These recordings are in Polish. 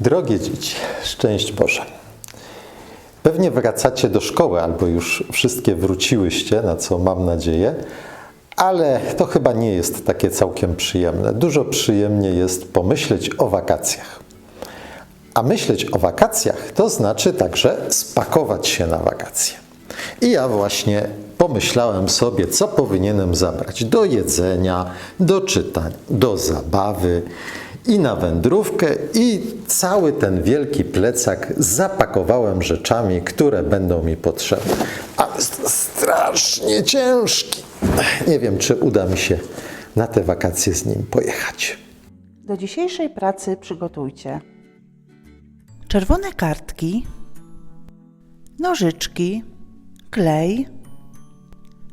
Drogie dzieci, szczęść Boże. Pewnie wracacie do szkoły, albo już wszystkie wróciłyście, na co mam nadzieję, ale to chyba nie jest takie całkiem przyjemne. Dużo przyjemniej jest pomyśleć o wakacjach. A myśleć o wakacjach to znaczy także spakować się na wakacje. I ja właśnie pomyślałem sobie, co powinienem zabrać do jedzenia, do czytań, do zabawy i na wędrówkę i cały ten wielki plecak zapakowałem rzeczami, które będą mi potrzebne. A jest strasznie ciężki. Nie wiem, czy uda mi się na te wakacje z nim pojechać. Do dzisiejszej pracy przygotujcie czerwone kartki, nożyczki, klej,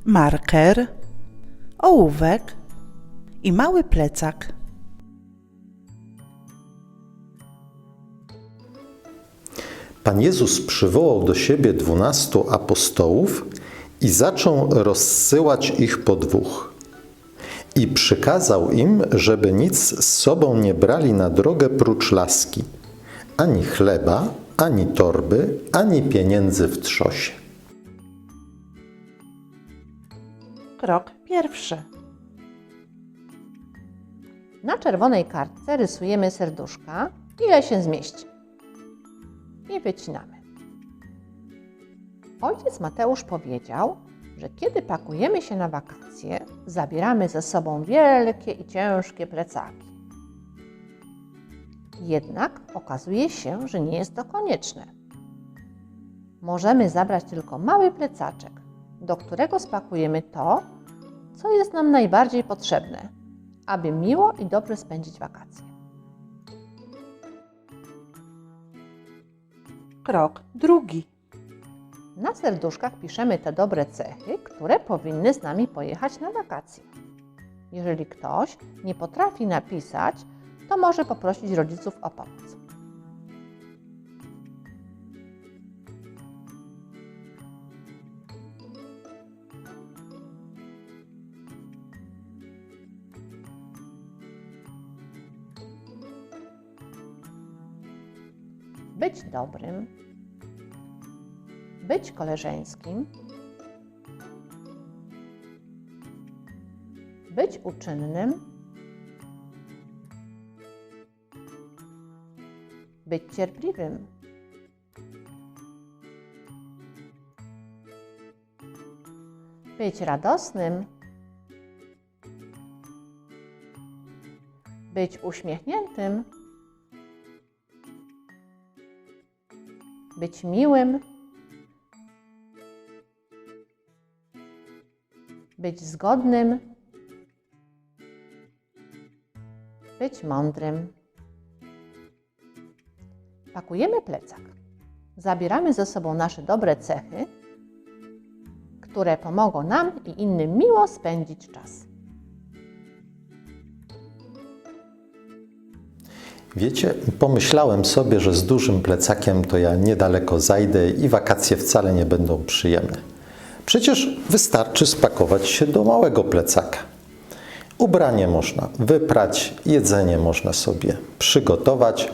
marker, ołówek i mały plecak. Pan Jezus przywołał do siebie dwunastu apostołów i zaczął rozsyłać ich po dwóch. I przykazał im, żeby nic z sobą nie brali na drogę prócz laski, ani chleba, ani torby, ani pieniędzy w trzosie. Krok pierwszy. Na czerwonej kartce rysujemy serduszka, ile się zmieści. I wycinamy. Ojciec Mateusz powiedział, że kiedy pakujemy się na wakacje, zabieramy ze sobą wielkie i ciężkie plecaki. Jednak okazuje się, że nie jest to konieczne. Możemy zabrać tylko mały plecaczek, do którego spakujemy to, co jest nam najbardziej potrzebne, aby miło i dobrze spędzić wakacje. Krok drugi. Na serduszkach piszemy te dobre cechy, które powinny z nami pojechać na wakacje. Jeżeli ktoś nie potrafi napisać, to może poprosić rodziców o pomoc. Być dobrym, być koleżeńskim, być uczynnym, być cierpliwym, być radosnym, być uśmiechniętym, być miłym, być zgodnym, być mądrym. Pakujemy plecak. Zabieramy ze sobą nasze dobre cechy, które pomogą nam i innym miło spędzić czas. Wiecie, pomyślałem sobie, że z dużym plecakiem to ja niedaleko zajdę i wakacje wcale nie będą przyjemne. Przecież wystarczy spakować się do małego plecaka. Ubranie można wyprać, jedzenie można sobie przygotować.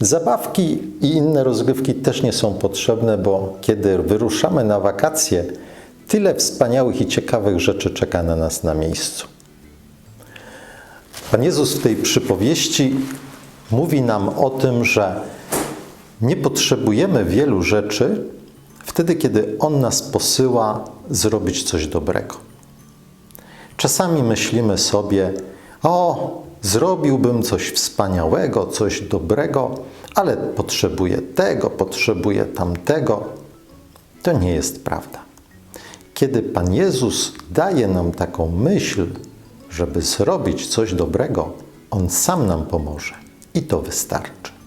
Zabawki i inne rozgrywki też nie są potrzebne, bo kiedy wyruszamy na wakacje, tyle wspaniałych i ciekawych rzeczy czeka na nas na miejscu. Pan Jezus w tej przypowieści mówi nam o tym, że nie potrzebujemy wielu rzeczy wtedy, kiedy On nas posyła zrobić coś dobrego. Czasami myślimy sobie, o, zrobiłbym coś wspaniałego, coś dobrego, ale potrzebuję tego, potrzebuję tamtego. To nie jest prawda. Kiedy Pan Jezus daje nam taką myśl, żeby zrobić coś dobrego, On sam nam pomoże i to wystarczy.